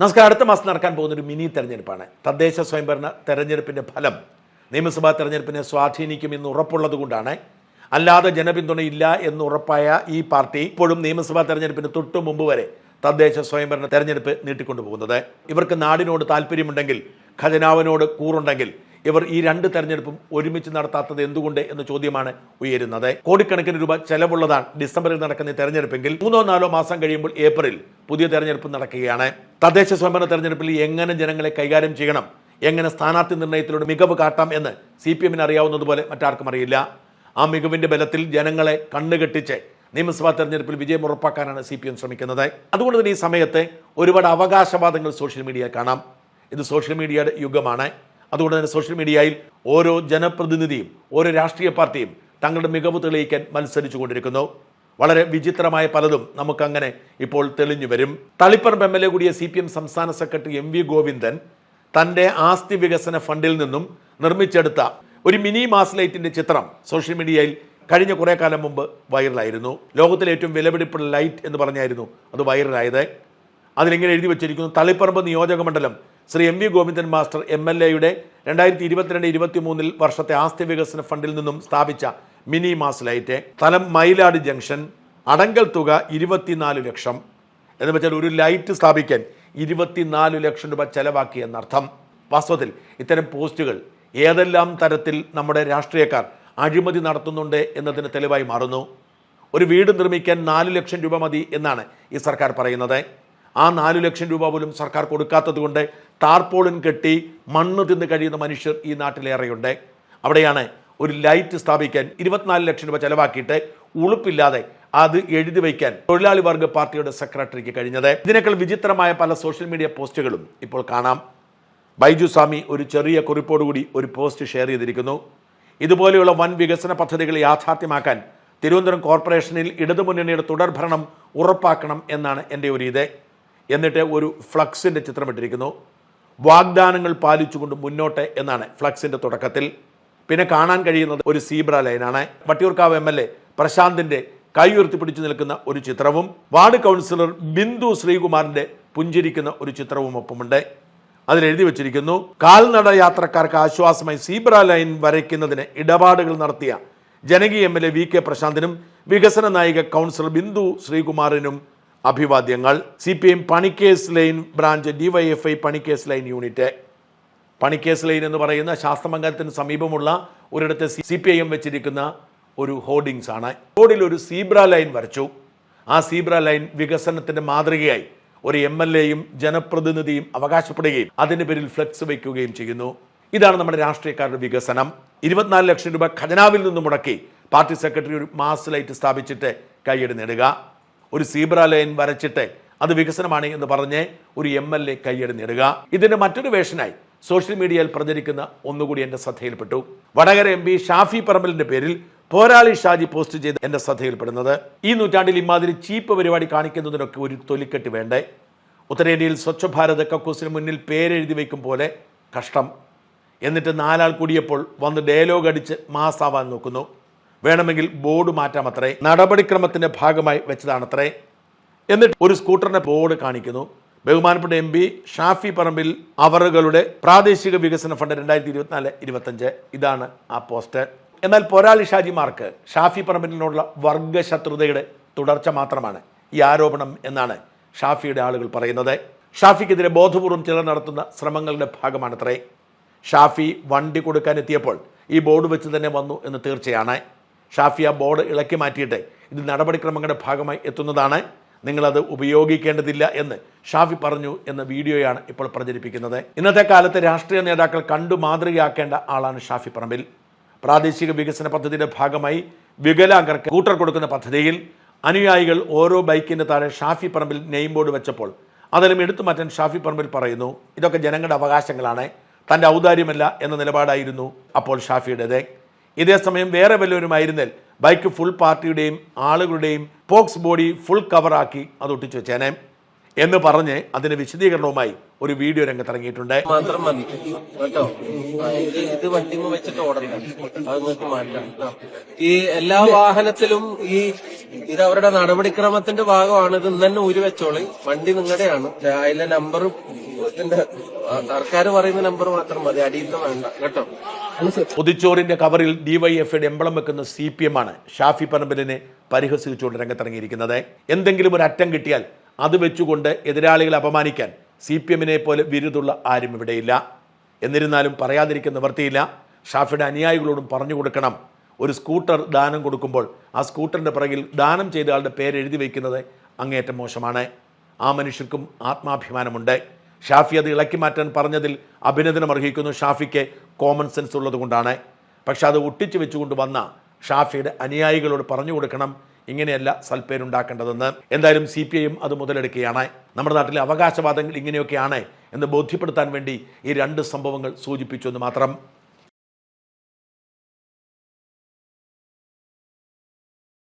നമസ്കാരം. അടുത്ത മാസം നടക്കാൻ പോകുന്ന ഒരു മിനി തെരഞ്ഞെടുപ്പാണ്. തദ്ദേശ സ്വയംഭരണ തെരഞ്ഞെടുപ്പിന്റെ ഫലം നിയമസഭാ തെരഞ്ഞെടുപ്പിനെ സ്വാധീനിക്കുമെന്ന് ഉറപ്പുള്ളത് കൊണ്ടാണ്. അല്ലാതെ ജനപിന്തുണയില്ല എന്ന് ഉറപ്പായ ഈ പാർട്ടി ഇപ്പോഴും നിയമസഭാ തെരഞ്ഞെടുപ്പിന് തൊട്ടു മുമ്പ് വരെ തദ്ദേശ സ്വയംഭരണ തെരഞ്ഞെടുപ്പ് നീട്ടിക്കൊണ്ടുപോകുന്നത് ഇവർക്ക് നാടിനോട് താല്പര്യമുണ്ടെങ്കിൽ ഖജനാവിനോട് കൂറുണ്ടെങ്കിൽ ഇവർ ഈ രണ്ട് തെരഞ്ഞെടുപ്പും ഒരുമിച്ച് നടത്താത്തത് എന്തുകൊണ്ട് എന്ന ചോദ്യമാണ് ഉയരുന്നത്. കോടിക്കണക്കിന് രൂപ ചെലവുള്ളതാണ് ഡിസംബറിൽ നടക്കുന്ന തെരഞ്ഞെടുപ്പെങ്കിൽ മൂന്നോ നാലോ മാസം കഴിയുമ്പോൾ ഏപ്രിൽ പുതിയ തെരഞ്ഞെടുപ്പ് നടക്കുകയാണ്. തദ്ദേശ സ്വയംഭരണ തെരഞ്ഞെടുപ്പിൽ എങ്ങനെ ജനങ്ങളെ കൈകാര്യം ചെയ്യണം? എങ്ങനെ സ്ഥാനാർത്ഥി നിർണയത്തിലൂടെ മികവ് കാട്ടാം എന്ന് സി പി എമ്മിന് അറിയാവുന്നതുപോലെ മറ്റാർക്കും അറിയില്ല. ആ മികവിന്റെ ബലത്തിൽ ജനങ്ങളെ കണ്ണുകെട്ടിച്ച് നിയമസഭാ തെരഞ്ഞെടുപ്പിൽ വിജയം ഉറപ്പാക്കാനാണ് സി പി എം ശ്രമിക്കുന്നത്. അതുകൊണ്ട് തന്നെ ഈ സമയത്ത് ഒരുപാട് അവകാശവാദങ്ങൾ സോഷ്യൽ മീഡിയയിൽ കാണാം. ഇത് സോഷ്യൽ മീഡിയയുടെ യുഗമാണ്. അതുകൊണ്ട് തന്നെ സോഷ്യൽ മീഡിയയിൽ ഓരോ ജനപ്രതിനിധിയും ഓരോ രാഷ്ട്രീയ പാർട്ടിയും തങ്ങളുടെ മികവ് തെളിയിക്കാൻ മത്സരിച്ചു കൊണ്ടിരിക്കുന്നു വളരെ വിചിത്രമായ പലതും നമുക്കങ്ങനെ ഇപ്പോൾ തെളിഞ്ഞു വരും. തളിപ്പറമ്പ് എം എൽ എ കൂടിയ സി പി എം സംസ്ഥാന സെക്രട്ടറി എം വി ഗോവിന്ദൻ തന്റെ ആസ്തി വികസന ഫണ്ടിൽ നിന്നും നിർമ്മിച്ചെടുത്ത ഒരു മിനി മാസ്ലൈറ്റിന്റെ ചിത്രം സോഷ്യൽ മീഡിയയിൽ കഴിഞ്ഞ കുറേ കാലം മുമ്പ് വൈറലായിരുന്നു. ലോകത്തിലെ ഏറ്റവും വിലപിടിപ്പുള്ള ലൈറ്റ് എന്ന് പറഞ്ഞായിരുന്നു അത് വൈറലായത്. അതിലിങ്ങനെ എഴുതി വെച്ചിരിക്കുന്നു തളിപ്പറമ്പ് നിയോജക മണ്ഡലം. Shri M V Govindan master M L എയുടെ രണ്ടായിരത്തി ഇരുപത്തിരണ്ട് ഇരുപത്തി മൂന്നിൽ വർഷത്തെ ആസ്തി വികസന ഫണ്ടിൽ നിന്നും സ്ഥാപിച്ച മിനി മാസ് ലൈറ്റ് സ്ഥലം മയിലാട് ജംഗ്ഷൻ അടങ്കൽ തുക ഇരുപത്തിനാല് ലക്ഷം. എന്ന് വെച്ചാൽ ഒരു ലൈറ്റ് സ്ഥാപിക്കാൻ ഇരുപത്തിനാല് ലക്ഷം രൂപ ചെലവാക്കി എന്നർത്ഥം. വാസ്തവത്തിൽ ഇത്തരം പോസ്റ്റുകൾ ഏതെല്ലാം തരത്തിൽ നമ്മുടെ രാഷ്ട്രീയക്കാർ അഴിമതി നടത്തുന്നുണ്ട് എന്നതിന് തെളിവായി മാറുന്നു. ഒരു വീട് നിർമ്മിക്കാൻ നാല് ലക്ഷം രൂപ മതി എന്നാണ് ഈ സർക്കാർ പറയുന്നത്. ആ നാല് ലക്ഷം രൂപ പോലും സർക്കാർ കൊടുക്കാത്തത് കൊണ്ട് ടാർപോളിൻ കെട്ടി മണ്ണ് തിന്ന് കഴിയുന്ന മനുഷ്യർ ഈ നാട്ടിലേറെയുണ്ട്. അവിടെയാണ് ഒരു ലൈറ്റ് സ്ഥാപിക്കാൻ ഇരുപത്തിനാല് ലക്ഷം രൂപ ചെലവാക്കിയിട്ട് ഉളുപ്പില്ലാതെ അത് എഴുതി വയ്ക്കാൻ തൊഴിലാളി വർഗ പാർട്ടിയുടെ സെക്രട്ടറിക്ക് കഴിഞ്ഞത്. ഇതിനേക്കാൾ വിചിത്രമായ പല സോഷ്യൽ മീഡിയ പോസ്റ്റുകളും ഇപ്പോൾ കാണാം. ബൈജു സ്വാമി ഒരു ചെറിയ കുറിപ്പോടുകൂടി ഒരു പോസ്റ്റ് ഷെയർ ചെയ്തിരിക്കുന്നു. ഇതുപോലെയുള്ള വൻ വികസന പദ്ധതികൾ യാഥാർത്ഥ്യമാക്കാൻ തിരുവനന്തപുരം കോർപ്പറേഷനിൽ ഇടതുമുന്നണിയുടെ തുടർഭരണം ഉറപ്പാക്കണം എന്നാണ് എന്റെ ഒരു ഇത്. എന്നിട്ട് ഒരു ഫ്ലക്സിന്റെ ചിത്രമിട്ടിരിക്കുന്നു. വാഗ്ദാനങ്ങൾ പാലിച്ചുകൊണ്ട് മുന്നോട്ട് എന്നാണ് ഫ്ലക്സിന്റെ തുടക്കത്തിൽ. പിന്നെ കാണാൻ കഴിയുന്നത് ഒരു സീബ്ര ലൈനാണ്. വട്ടിയൂർക്കാവ് എം എൽ എ പ്രശാന്തിന്റെ കൈ ഉയർത്തിപ്പിടിച്ചു നിൽക്കുന്ന ഒരു ചിത്രവും വാർഡ് കൗൺസിലർ ബിന്ദു ശ്രീകുമാറിന്റെ പുഞ്ചിരിക്കുന്ന ഒരു ചിത്രവും ഒപ്പമുണ്ട്. അതിൽ എഴുതി വച്ചിരിക്കുന്നു കാൽനട യാത്രക്കാർക്ക് ആശ്വാസമായി സീബ്ര ലൈൻ വരയ്ക്കുന്നതിന് ഇടപാടുകൾ നടത്തിയ ജനകീയ M L A V K പ്രശാന്തിനും വികസന നായിക കൗൺസിലർ ബിന്ദു ശ്രീകുമാറിനും അഭിവാദ്യങ്ങൾ. C P M പണിക്കേസ് line branch DYFI പണിക്കേസ് line unit. പണിക്കേസ് line എന്ന് പറയുന്ന ശാസ്ത്രമംഗലത്തിന് സമീപമുള്ള ഒരിടത്ത് സി പി ഐ എം വെച്ചിരിക്കുന്ന ഒരു ഹോർഡിങ്സ് ആണ് റോഡിൽ ഒരു സീബ്ര ലൈൻ വരച്ചു. ആ സീബ്ര ലൈൻ വികസനത്തിന്റെ മാതൃകയായി ഒരു എം എൽ എയും ജനപ്രതിനിധിയും അവകാശപ്പെടുകയും അതിന്റെ പേരിൽ ഫ്ലെക്സ് വയ്ക്കുകയും ചെയ്യുന്നു. ഇതാണ് നമ്മുടെ രാഷ്ട്രീയക്കാരുടെ വികസനം. ഇരുപത്തിനാല് ലക്ഷം രൂപ ഖജനാവിൽ നിന്ന് മുടക്കി പാർട്ടി സെക്രട്ടറി ഒരു മാസ് ലൈറ്റ് സ്ഥാപിച്ചിട്ട് കൈയ്യടി നേടുക. ഒരു സീബ്ര ലൈൻ വരച്ചിട്ട് അത് വികസനമാണ് എന്ന് പറഞ്ഞ് ഒരു എം എൽ എ കൈയ്യടി നേടുക. ഇതിന്റെ മറ്റൊരു വേഷനായി സോഷ്യൽ മീഡിയയിൽ പ്രചരിക്കുന്ന ഒന്നുകൂടി എന്റെ ശ്രദ്ധയിൽപ്പെട്ടു. വടകര എം പി ഷാഫി പറമ്പലിന്റെ പേരിൽ പോരാളി ഷാജി പോസ്റ്റ് ചെയ്ത് എന്റെ ശ്രദ്ധയിൽപ്പെടുന്നത്. ഈ നൂറ്റാണ്ടിൽ ഇമാതിരി ചീപ്പ് പരിപാടി കാണിക്കുന്നതിനൊക്കെ ഒരു തൊലിക്കെട്ട് വേണ്ടേ? ഉത്തരേന്ത്യയിൽ സ്വച്ഛ ഭാരത് കക്കൂസിന് മുന്നിൽ പേരെഴുതി വയ്ക്കും പോലെ കഷ്ടം. എന്നിട്ട് നാലാൾ കൂടിയപ്പോൾ വന്ന് ഡയലോഗ് അടിച്ച് മാസാവാൻ നോക്കുന്നു. വേണമെങ്കിൽ ബോർഡ് മാറ്റാം അത്രേ നടപടിക്രമത്തിന്റെ ഭാഗമായി വെച്ചതാണത്രേ? എന്നിട്ട് ഒരു സ്കൂട്ടറിന്റെ ബോർഡ് കാണിക്കുന്നു. ബഹുമാനപ്പെട്ട എം പി ഷാഫി പറമ്പിൽ അവറുകളുടെ പ്രാദേശിക വികസന ഫണ്ട് രണ്ടായിരത്തി ഇരുപത്തിനാല് ഇരുപത്തഞ്ച് ഇതാണ് ആ പോസ്റ്റ് എന്നാൽ പോരാളി ഷാജിമാർക്ക് ഷാഫി പറമ്പിലിനോടുള്ള വർഗശത്രുതയുടെ തുടർച്ച മാത്രമാണ് ഈ ആരോപണം എന്നാണ് ഷാഫിയുടെ ആളുകൾ പറയുന്നത്. ഷാഫിക്കെതിരെ ബോധപൂർവം ചിലർ നടത്തുന്ന ശ്രമങ്ങളുടെ ഭാഗമാണത്രേ. ഷാഫി വണ്ടി കൊടുക്കാൻ എത്തിയപ്പോൾ ഈ ബോർഡ് വെച്ച് തന്നെ വന്നു എന്ന് തീർച്ചയാണ്. ഷാഫി ആ ബോർഡ് ഇളക്കി മാറ്റിയിട്ട് ഇത് നടപടിക്രമങ്ങളുടെ ഭാഗമായി എത്തുന്നതാണ്. നിങ്ങളത് ഉപയോഗിക്കേണ്ടതില്ല എന്ന് ഷാഫി പറഞ്ഞു എന്ന വീഡിയോയാണ് ഇപ്പോൾ പ്രചരിപ്പിക്കുന്നത്. ഇന്നത്തെ കാലത്ത് രാഷ്ട്രീയ നേതാക്കൾ കണ്ടു മാതൃകയാക്കേണ്ട ആളാണ് ഷാഫി പറമ്പിൽ. പ്രാദേശിക വികസന പദ്ധതിയുടെ ഭാഗമായി വികലാംഗർക്ക് കൂട്ടർ കൊടുക്കുന്ന പദ്ധതിയിൽ അനുയായികൾ ഓരോ ബൈക്കിന്റെ താഴെ ഷാഫി പറമ്പിൽ നെയിം ബോർഡ് വെച്ചപ്പോൾ അതെല്ലാം എടുത്തു മാറ്റാൻ ഷാഫി പറമ്പിൽ പറയുന്നു ഇതൊക്കെ ജനങ്ങളുടെ അവകാശങ്ങളാണ് തന്റെ ഔദാര്യമല്ല എന്ന നിലപാടായിരുന്നു അപ്പോൾ ഷാഫിയുടേത്. ഇതേസമയം വേറെ വല്ലവരുമായിരുന്നാൽ ബൈക്ക് ഫുൾ പാർട്ടിയുടെയും ആളുകളുടെയും പോക്സ് ബോഡി ഫുൾ കവറാക്കി അത് ഒട്ടിച്ചു വെച്ചേനെ എന്ന് പറഞ്ഞ് അതിന് വിശദീകരണവുമായി ഒരു വീഡിയോ രംഗത്തിറങ്ങിയിട്ടുണ്ട്. മാത്രം മതി. കേട്ടോ? ഇത് വണ്ടിമ വെച്ചിട്ട് ഈ എല്ലാ വാഹനത്തിലും ഈ ഇത് അവരുടെ നടപടിക്രമത്തിന്റെ ഭാഗമാണ് ഇത് ഇന്ന് തന്നെ ഊരി വെച്ചോളി വണ്ടി നിങ്ങളുടെയാണ്. അതിലെ ഇതിന്റെ സർക്കാർ പറയുന്ന നമ്പർ മാത്രം മതി. അടിയത്തെ വേണ്ട. കേട്ടോ? പൊതിച്ചോറിന്റെ കവറിൽ ഡിവൈഎഫ്ഐയുടെ എംബളം വെക്കുന്ന സി പി എം ആണ് ഷാഫി പറമ്പലിനെ പരിഹസിച്ചുകൊണ്ട് രംഗത്തിറങ്ങിയിരിക്കുന്നത്. എന്തെങ്കിലും ഒരു അറ്റം കിട്ടിയാൽ അത് വെച്ചുകൊണ്ട് എതിരാളികളെ അപമാനിക്കാൻ സി പി എമ്മിനെ പോലെ വിരുദുള്ള ആരും ഇവിടെയില്ല. എന്നിരുന്നാലും പറയാതിരിക്കുന്ന നിവർത്തിയില്ല ഷാഫിയുടെ അനുയായികളോടും പറഞ്ഞു കൊടുക്കണം. ഒരു സ്കൂട്ടർ ദാനം കൊടുക്കുമ്പോൾ ആ സ്കൂട്ടറിന്റെ പിറകിൽ ദാനം ചെയ്ത ആളുടെ പേര് എഴുതി വയ്ക്കുന്നത് അങ്ങേയറ്റം മോശമാണ്. ആ മനുഷ്യർക്കും ആത്മാഭിമാനമുണ്ട്. ഷാഫി അത് ഇളക്കി മാറ്റാൻ പറഞ്ഞതിൽ അഭിനന്ദനം അർഹിക്കുന്നു. ഷാഫിക്ക് കോമൺ സെൻസ് ഉള്ളതുകൊണ്ടാണ് പക്ഷെ അത് ഒട്ടിച്ചു വെച്ചുകൊണ്ട് വന്ന ഷാഫിയുടെ അനുയായികളോട് പറഞ്ഞു കൊടുക്കണം. ഇങ്ങനെയല്ല സൽപ്പേരുണ്ടാക്കേണ്ടതെന്ന് എന്തായാലും സി പി ഐയും അത് മുതലെടുക്കുകയാണ്. നമ്മുടെ നാട്ടിലെ അവകാശവാദങ്ങൾ ഇങ്ങനെയൊക്കെയാണ് എന്ന് ബോധ്യപ്പെടുത്താൻ വേണ്ടി ഈ രണ്ട് സംഭവങ്ങൾ സൂചിപ്പിച്ചു എന്ന് മാത്രം.